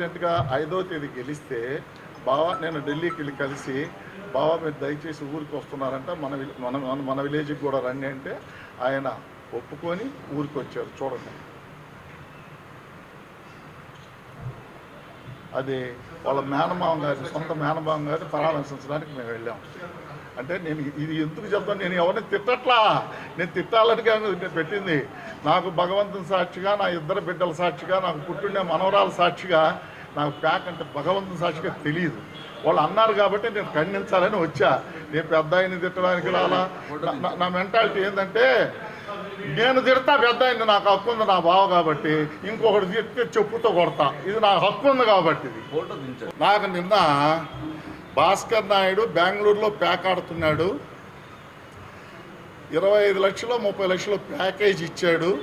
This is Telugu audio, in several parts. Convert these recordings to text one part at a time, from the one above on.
ప్రెసిడెంట్గా ఐదో తేదీ గెలిస్తే బావా నేను ఢిల్లీకి వెళ్ళి కలిసి బావా మీరు దయచేసి ఊరికి వస్తున్నారంట. మన మన మన- విలేజ్కి కూడా రండి అంటే ఆయన ఒప్పుకొని ఊరికి వచ్చారు. చూడండి. అది వాళ్ళ మేనమామ గారి సొంత మేనమామ గారిని పరామర్శించడానికి మేము వెళ్ళాం. అంటే నేను ఇది ఎందుకు చెప్తాను? నేను ఎవరిని తిట్టట్లా? నేను తిట్టాలని నేను పెట్టింది. నాకు భగవంతుని సాక్షిగా నా ఇద్దరు బిడ్డల సాక్షిగా నాకు పుట్టిండే మనవరాల సాక్షిగా నాకు ప్యాక్ అంటే భగవంతుని సాక్షిగా తెలియదు వాళ్ళు అన్నారు కాబట్టి నేను ఖండించాలని వచ్చా. నేను పెద్ద ఆయన్ని తిట్టడానికి రాలా. నా- నా- నా మెంటాలిటీ ఏంటంటే నేను తిడతా పెద్ద ఆయన్ని నాకు హక్కు ఉంది నా బావ కాబట్టి ఇంకొకటి తిడితే చెప్పుతో కొడతా. ఇది నాకు హక్కు ఉంది కాబట్టి నాకు నిన్న భాస్కర్ నాయుడు బెంగళూరులో ప్యాక్ ఆడుతున్నాడు. ఇరవై ఐదు లక్షలు ముప్పై లక్షలు ప్యాకేజ్ ఇచ్చాడు.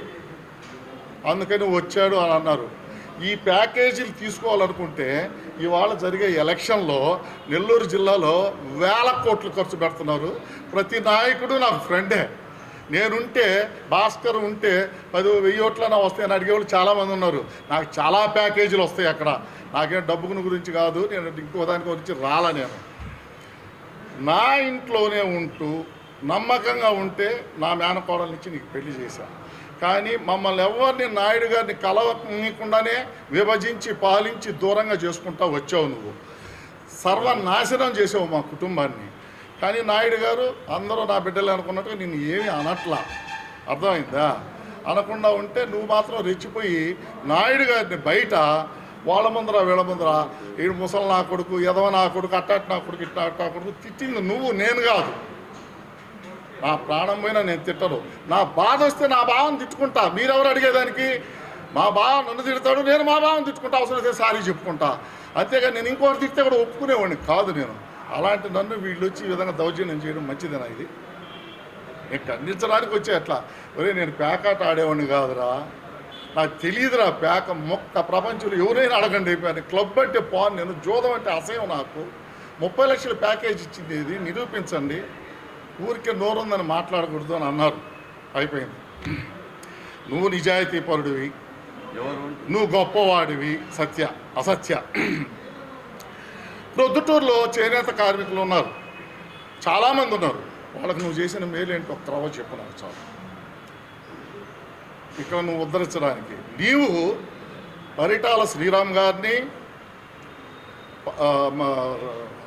అందుకని వచ్చాడు అని అన్నారు. ఈ ప్యాకేజీలు తీసుకోవాలనుకుంటే ఇవాళ జరిగే ఎలక్షన్లో నెల్లూరు జిల్లాలో వేల కోట్లు ఖర్చు పెడుతున్నారు. ప్రతి నాయకుడు నాకు ఫ్రెండే. నేనుంటే భాస్కర్ ఉంటే పది వెయ్యి ఓట్లైనా వస్తాయని అడిగేవాళ్ళు చాలామంది ఉన్నారు. నాకు చాలా ప్యాకేజీలు వస్తాయి అక్కడ. నాకేం డబ్బుకుని గురించి కాదు. నేను ఇంకో దాని గురించి రాలా నేను. నా ఇంట్లోనే ఉంటూ నమ్మకంగా ఉంటే నా మేనకోడల నుంచి నీకు పెళ్ళి చేశాను కానీ మమ్మల్ని ఎవరిని నాయుడు గారిని కలవనీయకుండానే విభజించి పాలించి దూరంగా చేసుకుంటా వచ్చావు నువ్వు. సర్వనాశనం చేసావు మా కుటుంబాన్ని. కానీ నాయుడు గారు అందరూ నా బిడ్డలే అనుకున్నట్టుగా నేను ఏమీ అనట్లా. అర్థమైందా? అనకుండా ఉంటే నువ్వు మాత్రం రెచ్చిపోయి నాయుడు గారిని బయట వాళ్ళ ముందర వీళ్ళ ముందర ఈ ముసలి నా కొడుకు ఎదవ నా కొడుకు అట్టాట్ నా కొడుకు ఇట్లా నా కొడుకు తిట్టింది నువ్వు నేను కాదు. నా ప్రాణం పోయినా నేను తిట్టను. నా బాధ వస్తే నా బావని తిట్టుకుంటా. మీరెవరు అడిగేదానికి? మా బావ నన్ను తిడతాడు నేను మా బావని తిట్టుకుంటా. అవసరం అయితే సారీ చెప్పుకుంటా. అంతేగా నేను ఇంకోటి తిట్టే కూడా ఒప్పుకునేవాడిని కాదు నేను. అలాంటి నన్ను వీళ్ళు వచ్చి ఈ విధంగా దౌర్జన్యం చేయడం మంచిదేనా ఇది? నేను ఖండించడానికి వచ్చే అట్లా. ఒరే నేను పేకాట ఆడేవాడిని కాదురా. నాకు తెలియదురా పేక మొక్క ప్రపంచంలో ఎవరైనా అడగండి అయిపోయాను క్లబ్ అంటే పాన్ నేను జోదం అంటే అసహ్యం నాకు. ముప్పై లక్షల ప్యాకేజ్ ఇచ్చింది ఇది నిరూపించండి. ఊరికే నోరుందని మాట్లాడకూడదు అని అన్నారు. అయిపోయింది. నువ్వు నిజాయితీ పరుడివి. నువ్వు గొప్పవాడివి. సత్య అసత్య. ప్రొద్దుటూరులో చేనేత కార్మికులు ఉన్నారు. చాలామంది ఉన్నారు. వాళ్ళకి నువ్వు చేసిన మేలు ఏంటి ఒక త్రవ చెప్పు నాకు చాలు. ఇక్కడ నువ్వు ఉద్ధరించడానికి. నీవు పరిటాల శ్రీరామ్ గారిని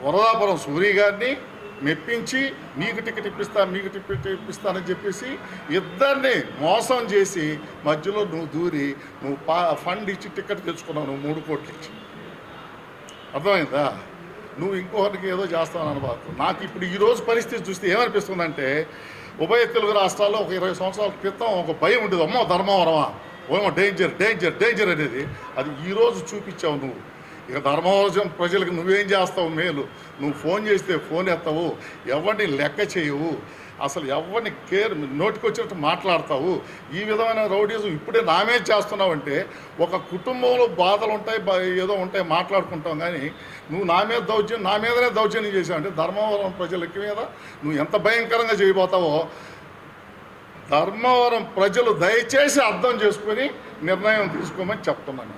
వరదాపురం సూరి గారిని మెప్పించి మీకు టికెట్ ఇప్పిస్తా మీకు టికెట్ ఇప్పిస్తానని చెప్పేసి ఇద్దరిని మోసం చేసి మధ్యలో నువ్వు దూరి నువ్వు పా ఫండ్ ఇచ్చి టికెట్ తెచ్చుకున్నావు నువ్వు మూడు కోట్లు ఇచ్చి. అర్థమైందా? నువ్వు ఇంకొకరికి ఏదో చేస్తావు అనబాకు నాకు ఇప్పుడు ఈ రోజు పరిస్థితి చూస్తే ఏమనిపిస్తుందంటే ఉభయ తెలుగు రాష్ట్రాల్లో ఒక ఇరవై సంవత్సరాల క్రితం ఒక భయం ఉండేది. అమ్మో ధర్మవరమా ఓమో డేంజర్ డేంజర్ డేంజర్ అనేది. అది ఈరోజు చూపించావు నువ్వు. ఇక ధర్మవరం ప్రజలకు నువ్వేం చేస్తావు మేలు? నువ్వు ఫోన్ చేస్తే ఫోన్ ఎత్తావు ఎవరిని లెక్క చేయవు. అసలు ఎవరిని కేర్ నోటికొచ్చినట్టు మాట్లాడతావు. ఈ విధమైన రౌడీజం ఇప్పుడే నామే చేస్తున్నావంటే ఒక కుటుంబంలో బాధలు ఉంటాయి ఏదో ఉంటాయి మాట్లాడుకుంటాం కానీ నువ్వు నా మీద దౌర్జన్యం నా మీదనే దౌర్జన్యం చేసావంటే ధర్మవరం ప్రజలకి మీద నువ్వు ఎంత భయంకరంగా చేయబోతావో ధర్మవరం ప్రజలు దయచేసి అర్థం చేసుకొని నిర్ణయం తీసుకోమని చెప్తున్నాను.